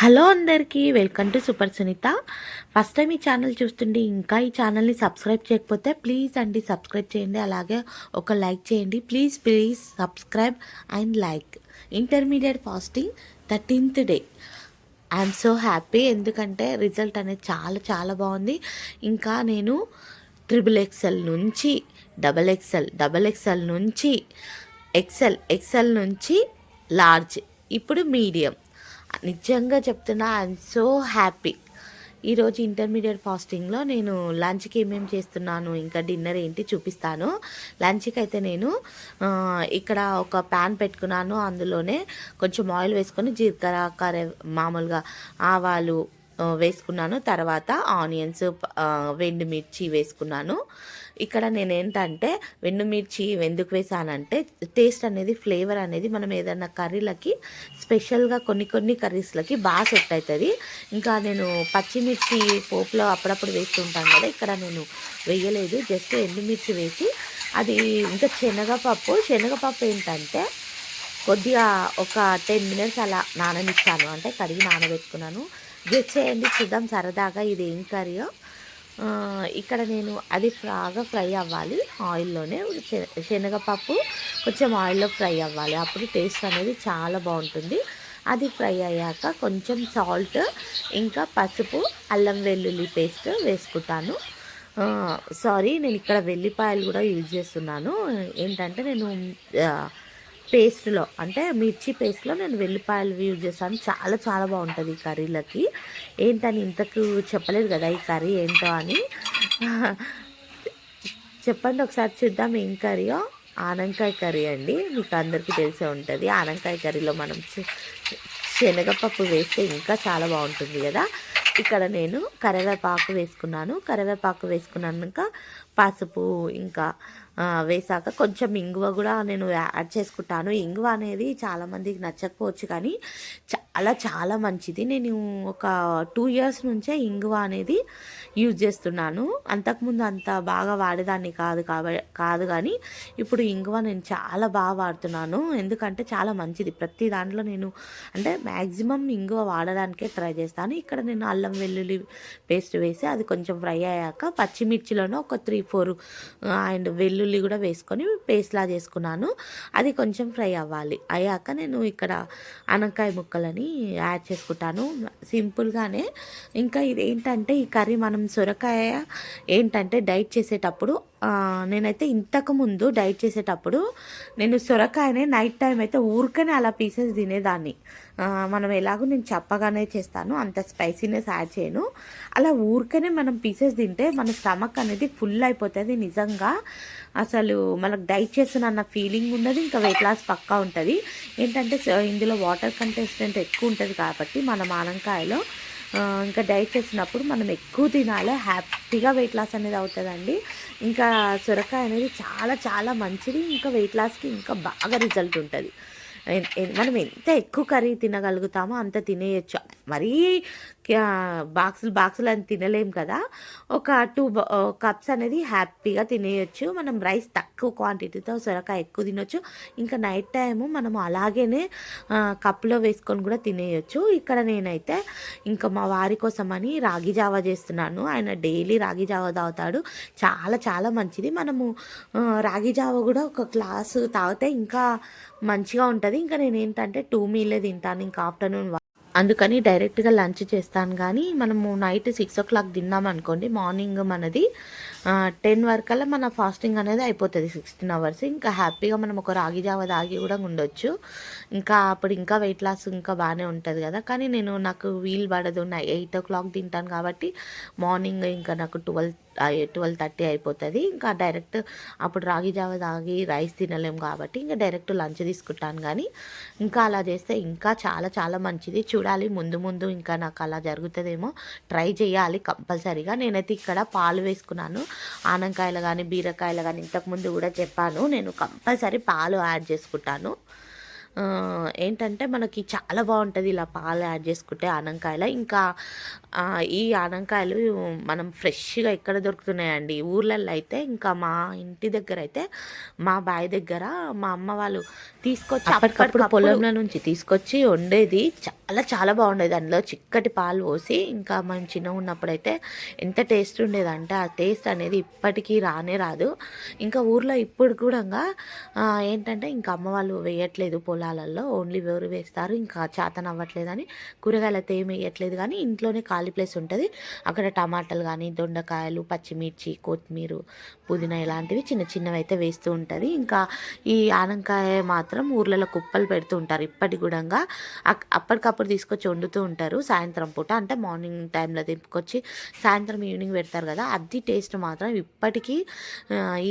Hello అందరికీ welcome to super Sunitha. First time ఈ channel చూస్తుంటే ఇంకా ఈ ఛానల్ని సబ్స్క్రైబ్ చేయకపోతే ప్లీజ్ అండి సబ్స్క్రైబ్ చేయండి. అలాగే ఒక లైక్ చేయండి. Please please subscribe and like. Intermediate fasting thirteenth day. I'm so happy. ఎందుకంటే రిజల్ట్ అనేది చాలా చాలా బాగుంది. ఇంకా నేను ట్రిపుల్ ఎక్సెల్ నుంచి డబల్ ఎక్సెల్ డబల్ ఎక్సెల్ నుంచి ఎక్సెల్ ఎక్సెల్ నుంచి లార్జ్. ఇప్పుడు మీడియం. నిజంగా చెప్తున్నా ఐఎమ్ సో హ్యాపీ. ఈరోజు ఇంటర్మీడియట్ ఫాస్టింగ్లో నేను లంచ్కి ఏమేమి చేస్తున్నాను ఇంకా డిన్నర్ ఏంటి చూపిస్తాను. లంచ్కి అయితే నేను ఇక్కడ ఒక ప్యాన్ పెట్టుకున్నాను. అందులోనే కొంచెం ఆయిల్ వేసుకొని జీలకర్ర కర్ర మామూలుగా ఆవాలు వేసుకున్నాను. తర్వాత ఆనియన్స్ వెండి మిర్చి వేసుకున్నాను. ఇక్కడ నేను ఏంటంటే వెండుమిర్చి ఎందుకు వేసానంటే టేస్ట్ అనేది ఫ్లేవర్ అనేది మనం ఏదైనా కర్రీలకి స్పెషల్గా కొన్ని కొన్ని కర్రీస్లకి బాగా సెట్ అవుతుంది ఇంకా నేను పచ్చిమిర్చి పోపులో అప్పుడప్పుడు వేస్తుంటాను కదా ఇక్కడ నేను వేయలేదు. జస్ట్ ఎండుమిర్చి వేసి అది ఇంకా శనగపప్పు శనగపప్పు ఏంటంటే కొద్దిగా ఒక టెన్ మినిట్స్ అలా నాననిచ్చాను. అంటే కడిగి నానబెట్టుకున్నాను. గెస్ చేయండి చూద్దాం సరదాగా ఇది ఏం కర్రీయో. ఇక్కడ నేను అది బాగా ఫ్రై అవ్వాలి. ఆయిల్లోనే శనగపప్పు కొంచెం ఆయిల్లో ఫ్రై అవ్వాలి. అప్పుడు టేస్ట్ అనేది చాలా బాగుంటుంది. అది ఫ్రై అయ్యాక కొంచెం సాల్ట్ ఇంకా పసుపు అల్లం వెల్లుల్లి పేస్ట్ వేసుకుంటాను. సారీ నేను ఇక్కడ వెల్లిపాయలు కూడా యూజ్ చేస్తున్నాను. ఏంటంటే నేను పేస్ట్లో. అంటే మిర్చి పేస్ట్లో నేను వెల్లిపాయలు యూజ్ చేస్తాను. చాలా చాలా బాగుంటుంది ఈ కర్రీలకి. ఏంటని ఇంతకు చెప్పలేదు కదా ఈ కర్రీ ఏంటో అని. చెప్పండి ఒకసారి చూద్దాం ఏం కర్రీయో. ఆనంకాయ కర్రీ అండి. మీకు అందరికీ తెలిసే ఉంటుంది. ఆనంకాయ కర్రీలో మనం శనగపప్పు వేస్తే ఇంకా చాలా బాగుంటుంది కదా. ఇక్కడ నేను కరివేపాకు వేసుకున్నాను. కరివేపాకు వేసుకున్నాక పసుపు ఇంకా వేసాక కొంచెం ఇంగువ కూడా నేను యాడ్ చేసుకుంటాను. ఇంగువ అనేది చాలామందికి నచ్చకపోవచ్చు కానీ అలా చాలా మంచిది. నేను ఒక టూ ఇయర్స్ నుంచే ఇంగువ అనేది యూజ్ చేస్తున్నాను. అంతకుముందు అంత బాగా వాడేదాన్ని కాదు కాబ కాదు కానీ ఇప్పుడు ఇంగువ నేను చాలా బాగా వాడుతున్నాను. ఎందుకంటే చాలా మంచిది. ప్రతి దాంట్లో నేను అంటే మ్యాక్సిమం ఇంగువ వాడడానికే ట్రై చేస్తాను. ఇక్కడ నేను అల్లం వెల్లుల్లి పేస్ట్ వేసి అది కొంచెం ఫ్రై అయ్యాక పచ్చిమిర్చిలోనూ ఒక త్రీ ఫోర్ అండ్ వెల్లుల్లి కూడా వేసుకొని పేస్ట్లా చేసుకున్నాను. అది కొంచెం ఫ్రై అవ్వాలి. అయ్యాక నేను ఇక్కడ అనకాయ ముక్కలని యాడ్ చేసుకుంటాను. సింపుల్గానే. ఇంకా ఇది ఏంటంటే ఈ కర్రీ మనం సొరకాయ ఏంటంటే డైట్ చేసేటప్పుడు నేనైతే ఇంతకు ముందు డైట్ చేసేటప్పుడు నేను సొరకాయనే నైట్ టైం అయితే ఊరికనే అలా పీసెస్ తినేదాన్ని. మనం ఎలాగో నేను చెప్పగానే చేస్తాను అంత స్పైసీనెస్ యాడ్ చేయను. అలా ఊరికనే మనం పీసెస్ తింటే మన స్టమక్ అనేది ఫుల్ అయిపోతుంది నిజంగా. అసలు మనకు డైట్ చేస్తున్న ఫీలింగ్ ఉండదు ఇంకా వెయిట్ లాస్ పక్కా ఉంటుంది. ఏంటంటే ఇందులో వాటర్ కంటెస్టెంట్ ఎక్కువ ఉంటుంది కాబట్టి మన మానంకాయలో ఇంకా డైట్ చేసినప్పుడు మనం ఎక్కువ తినాలి హ్యాపీగా వెయిట్ లాస్ అనేది అవుతుందండి. ఇంకా సొరకాయ అనేది చాలా చాలా మంచిది ఇంకా వెయిట్ లాస్కి ఇంకా బాగా రిజల్ట్ ఉంటుంది. మనం ఎంత ఎక్కువ కర్రీ తినగలుగుతామో అంత తినేయచ్చు. మరీ బాక్సులు బాక్సులు అని తినలేం కదా. ఒక టూ కప్స్ అనేది హ్యాపీగా తినేయచ్చు. మనం రైస్ తక్కువ క్వాంటిటీతో సొరకాయ ఎక్కువ తినొచ్చు. ఇంకా నైట్ టైము మనం అలాగేనే కప్లో వేసుకొని కూడా తినేయచ్చు. ఇక్కడ నేనైతే ఇంకా మా వారి కోసమని రాగి జావా చేస్తున్నాను. ఆయన డైలీ రాగి జావా తాగుతాడు. చాలా చాలా మంచిది. మనము రాగి జావా కూడా ఒక గ్లాసు తాగితే ఇంకా మంచిగా ఉంటుంది. ఇంకా నేను ఏంటంటే టూ మీలే తింటాను. ఇంకా ఆఫ్టర్నూన్ అందుకని డైరెక్ట్గా లంచ్ చేస్తాను కానీ మనము నైట్ సిక్స్ ఓ క్లాక్ తిన్నాం అనుకోండి మార్నింగ్ మనది టెన్ వరకల్లా మన ఫాస్టింగ్ అనేది అయిపోతుంది సిక్స్టీన్ అవర్స్ ఇంకా హ్యాపీగా మనం ఒక రాగి జావ తాగి కూడా ఉండొచ్చు. ఇంకా అప్పుడు ఇంకా వెయిట్ లాస్ ఇంకా బాగానే ఉంటుంది కదా. కానీ నేను నాకు వీలు పడదు నా ఎయిట్ ఓ క్లాక్ తింటాను కాబట్టి మార్నింగ్ ఇంకా నాకు ట్వెల్వ్ ట్వెల్వ్ థర్టీ అయిపోతుంది. ఇంకా డైరెక్ట్ అప్పుడు రాగి జావ తాగి రైస్ తినలేం కాబట్టి ఇంకా డైరెక్ట్ లంచ్ తీసుకుంటాను కానీ ఇంకా అలా చేస్తే ఇంకా చాలా చాలా మంచిది. చూడాలి ముందు ముందు ఇంకా నాకు అలా జరుగుతుందేమో. ట్రై చేయాలి కంపల్సరీగా. నేనైతే ఇక్కడ పాలు వేసుకున్నాను. ఆనంకాయలు కానీ బీరకాయలు కానీ ఇంతకుముందు కూడా చెప్పాను. నేను కంపల్సరీ పాలు యాడ్ చేసుకుంటాను. ఏంటంటే మనకి చాలా బాగుంటుంది ఇలా పాలు యాడ్ చేసుకుంటే ఆనంకాయలు. ఇంకా ఈ ఆనంకాయలు మనం ఫ్రెష్గా ఎక్కడ దొరుకుతున్నాయండి? ఊర్లలో అయితే ఇంకా మా ఇంటి దగ్గర అయితే మా బావి దగ్గర మా అమ్మ వాళ్ళు తీసుకొచ్చి అప్పటికప్పుడు పొలంలో నుంచి తీసుకొచ్చి వండేది. చాలా చాలా బాగుండేది. అందులో చిక్కటి పాలు పోసి ఇంకా మనం చిన్నగా ఉన్నప్పుడైతే ఎంత టేస్ట్ ఉండేదంటే ఆ టేస్ట్ అనేది ఇప్పటికీ రానే రాదు. ఇంకా ఊర్లో ఇప్పుడు కూడా ఏంటంటే ఇంకా అమ్మ వాళ్ళు వేయట్లేదు పొలాలలో ఓన్లీ ఎవరు వేస్తారు. ఇంకా చేతన అవ్వట్లేదని కూరగాయలు అయితే ఏమి వేయట్లేదు కానీ ఇంట్లోనే ఖాళీ ప్లేస్ ఉంటుంది. అక్కడ టమాటాలు కానీ దొండకాయలు పచ్చిమిర్చి కొత్తిమీర పుదీనా ఇలాంటివి చిన్న చిన్నవి అయితే వేస్తూ ఉంటుంది. ఇంకా ఈ ఆనంకాయ మాత్రం ఊర్లలో కుప్పలు పెడుతూ ఉంటారు. ఇప్పటి కూడా అప్పటికప్పుడు తీసుకొచ్చి వండుతూ ఉంటారు. సాయంత్రం పూట అంటే మార్నింగ్ టైంలో దింపుకొచ్చి సాయంత్రం ఈవినింగ్ పెడతారు కదా అది టేస్ట్ మాత్రం ఇప్పటికీ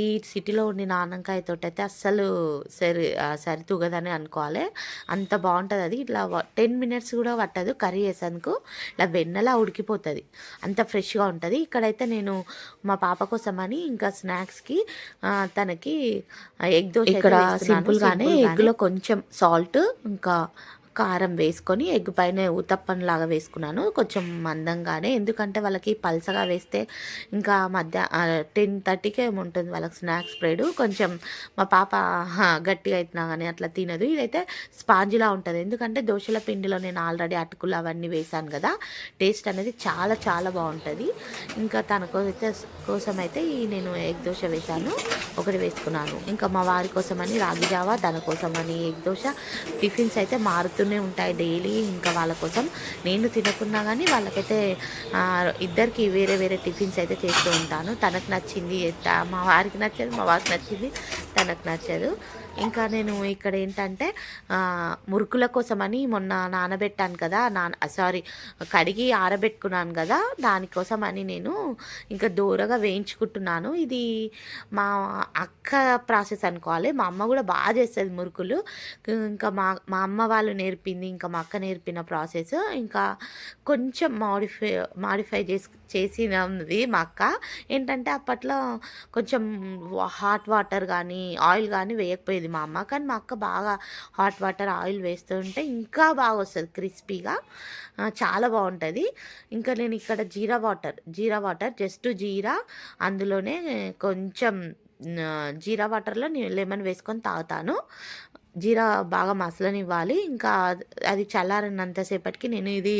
ఈ సిటీలో ఉండిన ఆనంకాయ తోట అయితే అస్సలు సరి సరితూగదని అనుకోవాలి. అంత బాగుంటుంది అది. ఇట్లా టెన్ మినిట్స్ కూడా పట్టదు కర్రీ వేసేందుకు ఇట్లా వెన్నెలా ఉడికిపోతుంది. అంత ఫ్రెష్గా ఉంటుంది. ఇక్కడైతే నేను మా పాప కోసమని ఇంకా స్నాక్స్కి తనకి ఎగ్ దోశ ఇక్కడ సింపుల్గానే ఎగ్లో కొంచెం సాల్ట్ ఇంకా కారం వేసుకొని ఎగ్ పైన ఊతప్పం లాగా వేసుకున్నాను. కొంచెం మందంగానే. ఎందుకంటే వాళ్ళకి పల్సగా వేస్తే ఇంకా మధ్య టెన్ థర్టీకే ఉంటుంది వాళ్ళకి స్నాక్స్ స్ప్రెడ్ కొంచెం మా పాప గట్టిగా అవుతున్నా కానీ అట్లా తినదు. ఇదైతే స్పాంజిలా ఉంటుంది. ఎందుకంటే దోశల పిండిలో నేను ఆల్రెడీ అటుకులు అవన్నీ వేసాను కదా. టేస్ట్ అనేది చాలా చాలా బాగుంటుంది. ఇంకా తన కోసైతే కోసం అయితే ఈ నేను ఎగ్ దోశ వేశాను. ఒకటి వేసుకున్నాను. ఇంకా మా వారి కోసమని రాగి జావా తన కోసమని ఎగ్ దోశ. టిఫిన్స్ అయితే వస్తూనే ఉంటాయి డైలీ. ఇంకా వాళ్ళ కోసం నేను తినకున్నా కానీ వాళ్ళకైతే ఇద్దరికి వేరే వేరే టిఫిన్స్ అయితే చేస్తూ ఉంటాను. తనకు నచ్చింది మా వారికి నచ్చదు మా వారికి నచ్చింది తనకు నచ్చదు. ఇంకా నేను ఇక్కడ ఏంటంటే మురుకుల కోసమని మొన్న నానబెట్టాను కదా నాన సారీ కడిగి ఆరబెట్టుకున్నాను కదా దానికోసమని నేను ఇంకా దూరగా వేయించుకుంటున్నాను. ఇది మా అక్క ప్రాసెస్ అనుకోవాలి. మా అమ్మ కూడా బాగా చేస్తుంది మురుకులు. ఇంకా మా మా అమ్మ వాళ్ళు నేర్పింది ఇంకా మా అక్క నేర్పిన ప్రాసెస్. ఇంకా కొంచెం మాడిఫై మాడిఫై చేసి చేసినది మా అక్క. ఏంటంటే అప్పట్లో కొంచెం హాట్ వాటర్ కానీ ఆయిల్ కానీ వేయకపోయేది మా అమ్మ. కానీ మా అక్క బాగా హాట్ వాటర్ ఆయిల్ వేస్తుంటే ఇంకా బాగా వస్తుంది క్రిస్పీగా చాలా బాగుంటుంది. ఇంకా నేను ఇక్కడ jeera water jeera water just jeera. అందులోనే కొంచెం జీరా వాటర్లో నేను లెమన్ వేసుకొని తాగుతాను. జీరా బాగా మసలనివ్వాలి. ఇంకా అది చల్లారినంతసేపటికి నేను ఇది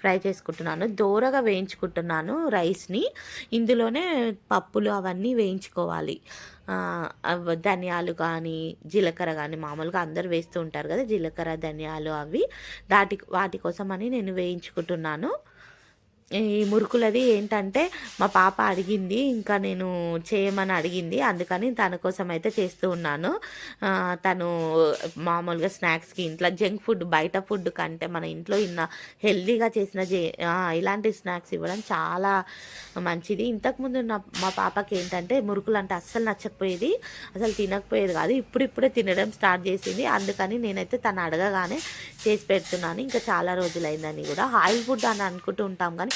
ఫ్రై చేసుకుంటున్నాను. దోరగా వేయించుకుంటున్నాను రైస్ని. ఇందులోనే పప్పులు అవన్నీ వేయించుకోవాలి. ధనియాలు కానీ జీలకర్ర కానీ మామూలుగా అందరు వేస్తూ ఉంటారు కదా జీలకర్ర ధనియాలు అవి. దాటి వాటి కోసం అని నేను వేయించుకుంటున్నాను. ఈ మురుకులది ఏంటంటే మా పాప అడిగింది ఇంకా నేను చేయమని అడిగింది అందుకని తన కోసం అయితే చేస్తూ ఉన్నాను. తను మామూలుగా స్నాక్స్కి ఇంట్లో జంక్ ఫుడ్ బయట ఫుడ్ కంటే మన ఇంట్లో ఇన్న హెల్దీగా చేసిన జే ఇలాంటి స్నాక్స్ ఇవ్వడం చాలా మంచిది. ఇంతకుముందు నా మా పాపకి ఏంటంటే మురుకులు అంటే అస్సలు నచ్చకపోయేది అసలు తినకపోయేది కాదు. ఇప్పుడిప్పుడే తినడం స్టార్ట్ చేసింది. అందుకని నేనైతే తను అడగగానే చేసి పెడుతున్నాను. ఇంకా చాలా రోజులైందని కూడా. ఆయిల్ ఫుడ్ అని అనుకుంటూ ఉంటాం కానీ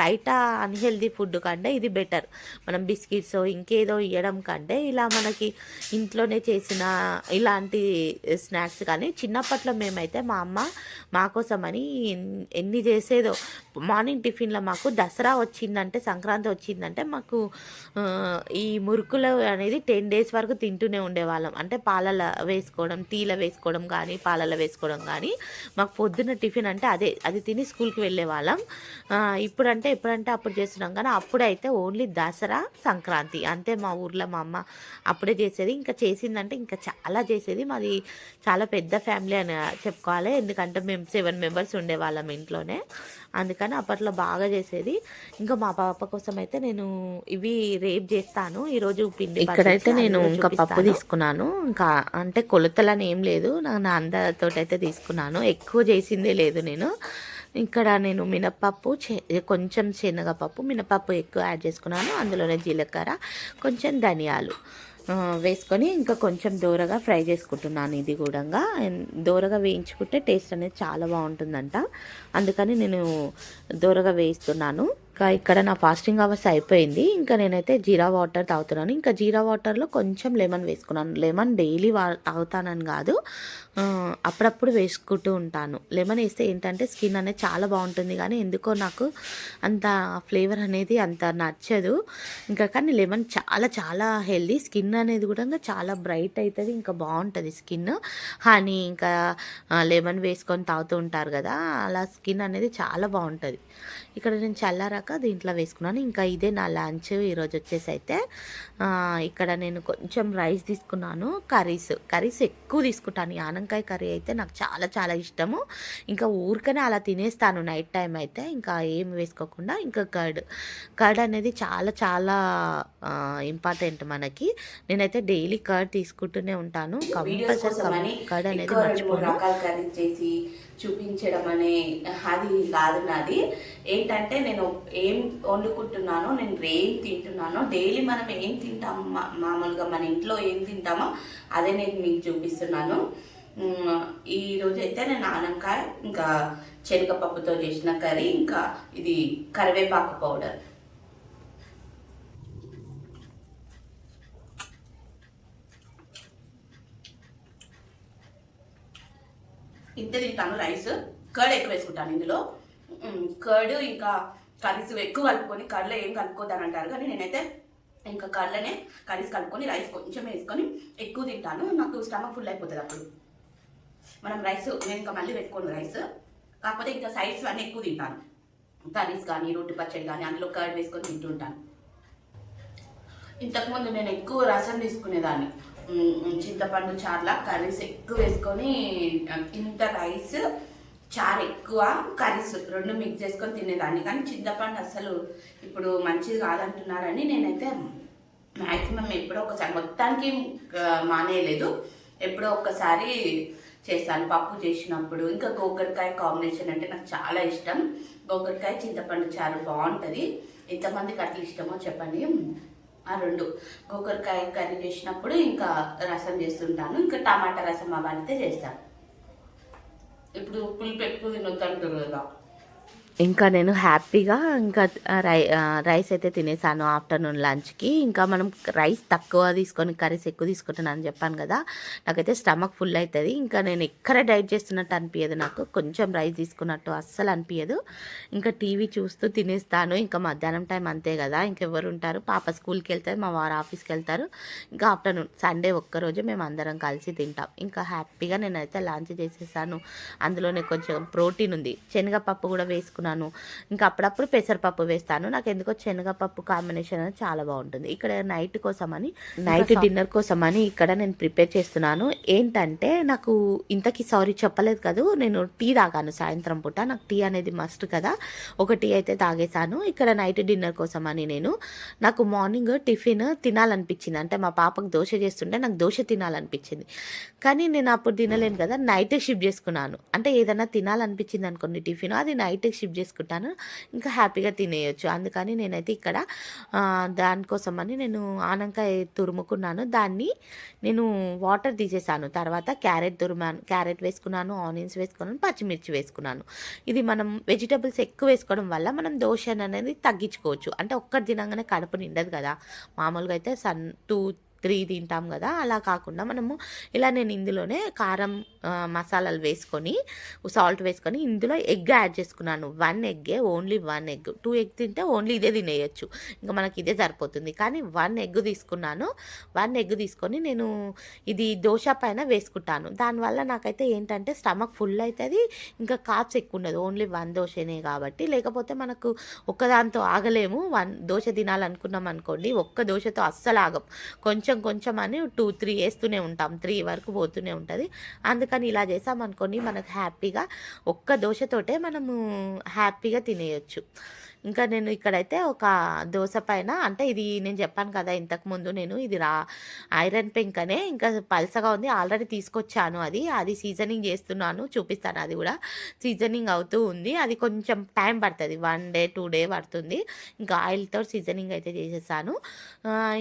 బయట అన్హెల్దీ ఫుడ్ కంటే ఇది బెటర్ మనం బిస్కెట్స్ ఇంకేదో ఇవ్వడం కంటే ఇలా మనకి ఇంట్లోనే చేసిన ఇలాంటి స్నాక్స్ కానీ చిన్నప్పట్లో మేమైతే మా అమ్మ మా కోసమని ఎన్ని చేసేదో. మార్నింగ్ టిఫిన్లో మాకు దసరా వచ్చిందంటే సంక్రాంతి వచ్చిందంటే మాకు ఈ మురుకులు అనేది టెన్ డేస్ వరకు తింటూనే ఉండేవాళ్ళం. అంటే పాలల వేసుకోవడం టీలో వేసుకోవడం కానీ పాలల వేసుకోవడం కానీ మాకు పొద్దున్న టిఫిన్ అంటే అదే అది తిని స్కూల్కి వెళ్ళే వాళ్ళం ఇప్పుడంటే ఎప్పుడంటే అప్పుడు చేస్తున్నాం. కానీ అప్పుడైతే ఓన్లీ దసరా సంక్రాంతి. అంతే మా ఊర్లో మా అమ్మ అప్పుడే చేసేది. ఇంకా చేసిందంటే ఇంకా చాలా చేసేది. మాది చాలా పెద్ద ఫ్యామిలీ అని చెప్పుకోవాలి. ఎందుకంటే మేము సెవెన్ మెంబర్స్ ఉండేవాళ్ళం ఇంట్లోనే. అందుకని అప్పట్లో బాగా చేసేది. ఇంకా మా పాప కోసం అయితే నేను ఇవి రేపు చేస్తాను. ఈరోజు పిండి ఇక్కడైతే నేను ఇంకా పప్పు తీసుకున్నాను. ఇంకా అంటే కొలతలని ఏం లేదు. నా నా అందరితో అయితే తీసుకున్నాను. ఎక్కువ చేసిందే లేదు నేను. ఇక్కడ నేను మినపప్పు కొంచెం శనగపప్పు మినపప్పు ఎక్కువ యాడ్ చేసుకున్నాను. అందులోనే జీలకర్ర కొంచెం ధనియాలు వేసుకొని ఇంకా కొంచెం దూరగా ఫ్రై చేసుకుంటున్నాను ఇది కూడా దూరగా వేయించుకుంటే టేస్ట్ అనేది చాలా బాగుంటుందంట. అందుకని నేను దూరగా వేయిస్తున్నాను. ఇంకా ఇక్కడ నా ఫాస్టింగ్ అవర్స్ అయిపోయింది. ఇంకా నేనైతే జీరా వాటర్ తాగుతున్నాను. ఇంకా జీరా వాటర్లో కొంచెం లెమన్ వేసుకున్నాను. లెమన్ డైలీ వా తాగుతానని కాదు. అప్పుడప్పుడు వేసుకుంటూ ఉంటాను. లెమన్ వేస్తే ఏంటంటే స్కిన్ అనేది చాలా బాగుంటుంది కానీ ఎందుకో నాకు అంత ఫ్లేవర్ అనేది అంత నచ్చదు. ఇంకా కానీ లెమన్ చాలా చాలా హెల్దీ. స్కిన్ అనేది కూడా ఇంకా చాలా బ్రైట్ అవుతుంది ఇంకా బాగుంటుంది స్కిన్. హనీ ఇంకా లెమన్ వేసుకొని తాగుతూ ఉంటారు కదా అలా స్కిన్ అనేది చాలా బాగుంటుంది. ఇక్కడ నేను చల్లారాక దీంట్లో వేసుకున్నాను. ఇంకా ఇదే నా లంచ్. ఈరోజు వచ్చేసి అయితే ఇక్కడ నేను కొంచెం రైస్ తీసుకున్నాను. కర్రీస్ కర్రీస్ ఎక్కువ తీసుకుంటాను. ఈ ఆనంకాయ కర్రీ అయితే నాకు చాలా చాలా ఇష్టము. ఇంకా ఊరికనే అలా తినేస్తాను నైట్ టైం అయితే. ఇంకా ఏం వేసుకోకుండా ఇంకా కర్డ్. కర్డ్ అనేది చాలా చాలా ఇంపార్టెంట్ మనకి. నేనైతే డైలీ కర్డ్ తీసుకుంటూనే ఉంటాను. కంపల్సరీ కర్డ్ అనేది మర్చిపోను. చేసి చూపించడం అనే అది కాదు నాది. ఏంటంటే నేను ఏం వండుకుంటున్నానో నేను ఏం తింటున్నానో డైలీ మనం ఏం తింటాం మా- మామూలుగా మన ఇంట్లో ఏం తింటామో అదే నేను మీకు చూపిస్తున్నాను. ఈరోజు అయితే నేను ఆనంకాయ ఇంకా శనగపప్పుతో చేసిన కర్రీ ఇంకా ఇది కరివేపాకు పౌడర్. ఇంత తింటాను రైస్. కర్డ్ ఎక్కువ వేసుకుంటాను ఇందులో. కర్డ్ ఇంకా కర్రీస్ ఎక్కువ కలుపుకొని కర్డ్లో ఏం కలుపుకోద్దని అంటారు కానీ నేనైతే ఇంకా కర్డ్లోనే కర్రీస్ కలుపుకొని రైస్ కొంచెం వేసుకొని ఎక్కువ తింటాను. నాకు స్టమక్ ఫుల్ అయిపోతుంది అప్పుడు. మనం రైస్ నేను ఇంకా మళ్ళీ పెట్టుకోను రైస్ కాకపోతే ఇంకా సైడ్స్ అన్నీ ఎక్కువ తింటాను. కర్రీస్ కానీ రొట్టి పచ్చడి కానీ అందులో కర్డ్ వేసుకొని తింటుంటాను. ఇంతకుముందు నేను ఎక్కువ రసం తీసుకునేదాన్ని. చింతపండు చార్లా కర్రీస్ ఎక్కువ వేసుకొని ఇంత రైస్ చారు ఎక్కువ కర్రీస్ రెండు మిక్స్ చేసుకొని తినేదాన్ని. కానీ చింతపండు అసలు ఇప్పుడు మంచిది కాదంటున్నారని నేనైతే మ్యాక్సిమం ఎప్పుడో ఒకసారి మొత్తానికి మానేయలేదు. ఎప్పుడో ఒక్కసారి చేస్తాను పప్పు చేసినప్పుడు. ఇంకా గోకరకాయ కాంబినేషన్ అంటే నాకు చాలా ఇష్టం. గోకరకాయ చింతపండు చారు బాగుంటుంది. ఎంతమందికి అట్లా ఇష్టమో చెప్పండి. ఆ రెండు. గోకరకాయ కర్రీ చేసినప్పుడు ఇంకా రసం చేస్తుంటాను. ఇంకా టమాటా రసం అవన్నీ చేస్తాను. ఇప్పుడు పులుపు ఎక్కువ తినొద్దు అంటారు కదా. ఇంకా నేను హ్యాపీగా ఇంకా రై రైస్ అయితే తినేసాను ఆఫ్టర్నూన్ లంచ్కి. ఇంకా మనం రైస్ తక్కువ తీసుకొని కర్రీస్ ఎక్కువ తీసుకుంటున్నాను చెప్పాను కదా నాకైతే స్టమక్ ఫుల్ అవుతుంది ఇంకా నేను ఎక్కడ డైట్ చేస్తున్నట్టు అనిపించదు నాకు. కొంచెం రైస్ తీసుకున్నట్టు అస్సలు అనిపించదు ఇంకా టీవీ చూస్తూ తినేస్తాను. ఇంకా మధ్యాహ్నం టైం అంతే కదా ఇంకెవరు ఉంటారు పాప స్కూల్కి వెళ్తారు మా వారు ఆఫీస్కి వెళ్తారు. ఇంకా ఆఫ్టర్నూన్ సండే ఒక్కరోజు మేము అందరం కలిసి తింటాం. ఇంకా హ్యాపీగా నేనైతే లంచ్ చేసేసాను. అందులోనే కొంచెం ప్రోటీన్ ఉంది. శనగపప్పు కూడా వేసుకున్నాను. ఇంకా అప్పుడప్పుడు పెసరపప్పు వేస్తాను. నాకు ఎందుకో శనగపప్పు కాంబినేషన్ అనేది చాలా బాగుంటుంది. ఇక్కడ నైట్ కోసమని నైట్ డిన్నర్ కోసమని ఇక్కడ నేను ప్రిపేర్ చేస్తున్నాను. ఏంటంటే నాకు ఇంతకీ సారీ చెప్పలేదు కదా నేను టీ తాగాను సాయంత్రం పూట. నాకు టీ అనేది మస్ట్ కదా. ఒక టీ అయితే తాగేశాను. ఇక్కడ నైట్ డిన్నర్ కోసమని నేను. నాకు మార్నింగ్ టిఫిన్ తినాలనిపించింది. అంటే మా పాపకు దోశ చేస్తుంటే నాకు దోశ తినాలనిపించింది. కానీ నేను అప్పుడు తినలేను కదా. నైట్ షిఫ్ట్ చేసుకున్నాను. అంటే ఏదైనా తినాలనిపించింది అనుకోండి టిఫిన్ అది నైట్ షిఫ్ట్ చేసుకుంటాను. ఇంకా హ్యాపీగా తినేయొచ్చు. అందుకని నేనైతే ఇక్కడ దానికోసమని నేను ఆనంకాయ తురుముకున్నాను. దాన్ని నేను వాటర్ తీసేసాను. తర్వాత క్యారెట్ తురిమాను క్యారెట్ వేసుకున్నాను ఆనియన్స్ వేసుకున్నాను పచ్చిమిర్చి వేసుకున్నాను. ఇది మనం వెజిటబుల్స్ ఎక్కువ వేసుకోవడం వల్ల మనం దోశ అనేది తగ్గించుకోవచ్చు. అంటే ఒక్కటి తినగానే కడుపు నిండదు కదా. మామూలుగా అయితే సన్ టూ త్రీ తింటాం కదా అలా కాకుండా మనము ఇలా నేను ఇందులోనే కారం మసాలాలు వేసుకొని సాల్ట్ వేసుకొని ఇందులో ఎగ్ యాడ్ చేసుకున్నాను. వన్ ఎగ్గే only one egg. Two egg తింటే ఓన్లీ ఇదే తినేయచ్చు. ఇంకా మనకి ఇదే సరిపోతుంది. కానీ వన్ ఎగ్ తీసుకున్నాను. వన్ ఎగ్ తీసుకొని నేను ఇది దోశ పైన వేసుకుంటాను. దానివల్ల నాకైతే ఏంటంటే స్టమక్ ఫుల్ అవుతుంది ఇంకా కాప్స్ ఎక్కువ ఉండదు. ఓన్లీ వన్ దోశనే కాబట్టి. లేకపోతే మనకు ఒక్కదాంతో ఆగలేము. వన్ దోశ తినాలనుకున్నాం అనుకోండి ఒక్క దోశతో అస్సలు ఆగం. కొంచెం కొంచెం కొంచెం అని టూ త్రీ వేస్తూనే ఉంటాం. త్రీ వరకు పోతూనే ఉంటుంది. అందుకని ఇలా చేసామనుకోండి మనకు హ్యాపీగా ఒక్క దోశతోటే మనము హ్యాపీగా తినేయచ్చు. ఇంకా నేను ఇక్కడైతే ఒక దోశ పైన అంటే ఇది నేను చెప్పాను కదా ఇంతకుముందు నేను ఇది రా ఐరన్ పెంకనే అనే ఇంకా పల్సగా ఉంది. ఆల్రెడీ తీసుకొచ్చాను అది. అది సీజనింగ్ చేస్తున్నాను చూపిస్తాను అది కూడా. సీజనింగ్ అవుతూ ఉంది. అది కొంచెం టైం పడుతుంది. వన్ డే టూ డే పడుతుంది. ఇంకా ఆయిల్తో సీజనింగ్ అయితే చేసేసాను.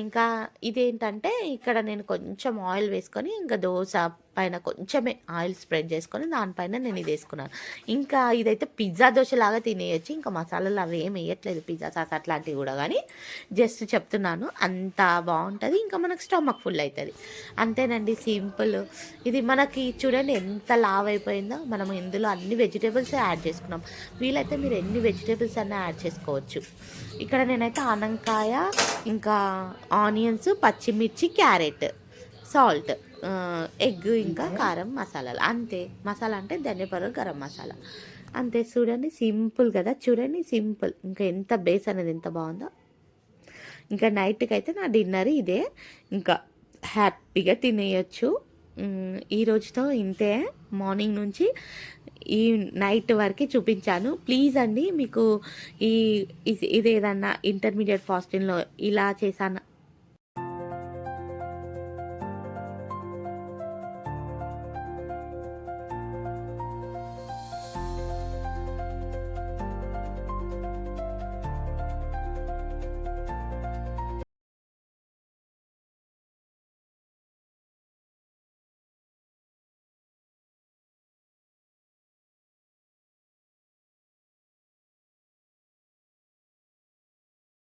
ఇంకా ఇదేంటంటే ఇక్కడ నేను కొంచెం ఆయిల్ వేసుకొని ఇంకా దోశ పైన కొంచెమే ఆయిల్ స్ప్రెడ్ చేసుకొని దానిపైన నేను ఇది వేసుకున్నాను. ఇంకా ఇదైతే పిజ్జా దోశ లాగా తినేయచ్చు. ఇంకా మసాలాలు అవి ఏం వేయట్లేదు. పిజ్జా సాస్ అట్లాంటివి కూడా. కానీ జస్ట్ చెప్తున్నాను అంత బాగుంటుంది. ఇంకా మనకు స్టమక్ ఫుల్ అవుతుంది అంతేనండి సింపుల్. ఇది మనకి చూడండి ఎంత లావ్ అయిపోయిందో మనం ఇందులో అన్ని వెజిటేబుల్స్ యాడ్ చేసుకున్నాం. వీలైతే మీరు ఎన్ని వెజిటేబుల్స్ అన్నీ యాడ్ చేసుకోవచ్చు. ఇక్కడ నేనైతే ఆనంకాయ ఇంకా ఆనియన్స్ పచ్చిమిర్చి క్యారెట్ సాల్ట్. ఎగ్ ఇంకా కారం మసాలాలు. అంతే. మసాలా అంటే ధనియపరు గరం మసాలా. అంతే. చూడండి సింపుల్ కదా? చూడండి సింపుల్. ఇంకా ఎంత బేస్ అనేది ఎంత బాగుందో. ఇంకా నైట్కి అయితే నా డిన్నర్ ఇదే. ఇంకా హ్యాపీగా తినేయచ్చు. ఈరోజుతో ఈ రోజుతో ఇంతే. మార్నింగ్ నుంచి ఈ నైట్ వరకు చూపించాను. ప్లీజ్ అండి మీకు ఈ ఇది ఇది ఏదన్నా ఇంటర్మీడియట్ ఫాస్టింగ్లో ఇలా చేశాను